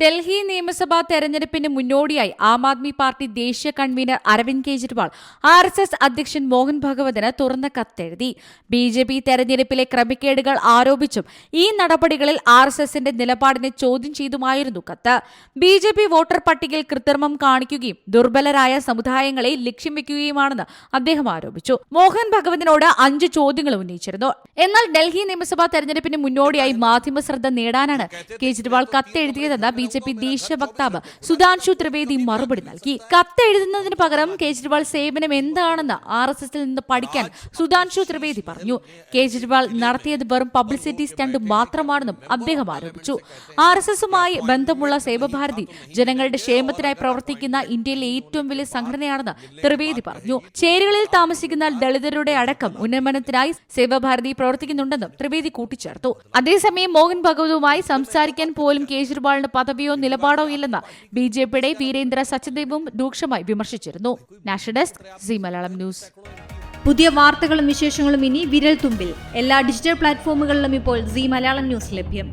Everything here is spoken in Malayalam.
ഡൽഹി നിയമസഭാ തെരഞ്ഞെടുപ്പിന് മുന്നോടിയായി ആം ആദ്മി പാർട്ടി ദേശീയ convener Arvind Kejriwal R S S അധ്യക്ഷൻ മോഹൻ ഭഗവതിന് തുറന്ന കത്തെഴുതി. ബി ജെ പി തെരഞ്ഞെടുപ്പിലെ ക്രമക്കേടുകൾ ആരോപിച്ചും ഈ നടപടികളിൽ ആർ എസ് എസിന്റെ നിലപാടിനെ ചോദ്യം ചെയ്തുമായിരുന്നു കത്ത്. ബി ജെ പി വോട്ടർ പട്ടികയിൽ കൃത്രിമം കാണിക്കുകയും ദുർബലരായ സമുദായങ്ങളെ ലക്ഷ്യം വെക്കുകയുമാണെന്ന് അദ്ദേഹം ആരോപിച്ചു. മോഹൻ ഭഗവതിനോട് അഞ്ച് ചോദ്യങ്ങൾ ഉന്നയിച്ചിരുന്നു. എന്നാൽ ഡൽഹി നിയമസഭാ തെരഞ്ഞെടുപ്പിന് മുന്നോടിയായി മാധ്യമ ശ്രദ്ധ നേടാനാണ് കെജ്രിവാൾ കത്തെഴുതിയതെന്ന് ബി ജെ പി ദേശീയ വക്താവ് സുധാൻഷു ത്രിവേദി മറുപടി നൽകി. കത്തെഴുതുന്നതിന് പകരം കേജ്രിവാൾ സേവനം എന്താണെന്ന് ആർ എസ് എസിൽ നിന്ന് പഠിക്കാൻ സുധാൻഷു ത്രിവേദി പറഞ്ഞു. കേജ്രിവാൾ നടത്തിയത് വെറും പബ്ലിസിറ്റി സ്റ്റണ്ട് മാത്രമാണെന്നും അദ്ദേഹം ആരോപിച്ചു. ആർ എസ് എസുമായി ബന്ധമുള്ള സേവഭാരതി ജനങ്ങളുടെ ക്ഷേമത്തിനായി പ്രവർത്തിക്കുന്ന ഇന്ത്യയിലെ ഏറ്റവും വലിയ സംഘടനയാണെന്ന് ത്രിവേദി പറഞ്ഞു. ചേരികളിൽ താമസിക്കുന്ന ദളിതരുടെ അടക്കം ഉന്നമനത്തിനായി സേവഭാരതി പ്രവർത്തിക്കുന്നുണ്ടെന്നും ത്രിവേദി കൂട്ടിച്ചേർത്തു. അതേസമയം മോഹൻ ഭഗവതുമായി സംസാരിക്കാൻ പോലും കേജ്രിവാളിന് പദവിയോ നിലപാടോ ഇല്ലെന്ന് ബി ജെ പിയുടെ വീരേന്ദ്ര സച്ചദേവും രൂക്ഷമായി വിമർശിച്ചിരുന്നു. National desk Zee Malayalam news. പുതിയ വാർത്തകളും വിശേഷങ്ങളും ഇനി വിരൽ തുമ്പിൽ എല്ലാ ഡിജിറ്റൽ പ്ലാറ്റ്ഫോമുകളിലും ഇപ്പോൾ സി മലയാളം ന്യൂസ് ലഭ്യം.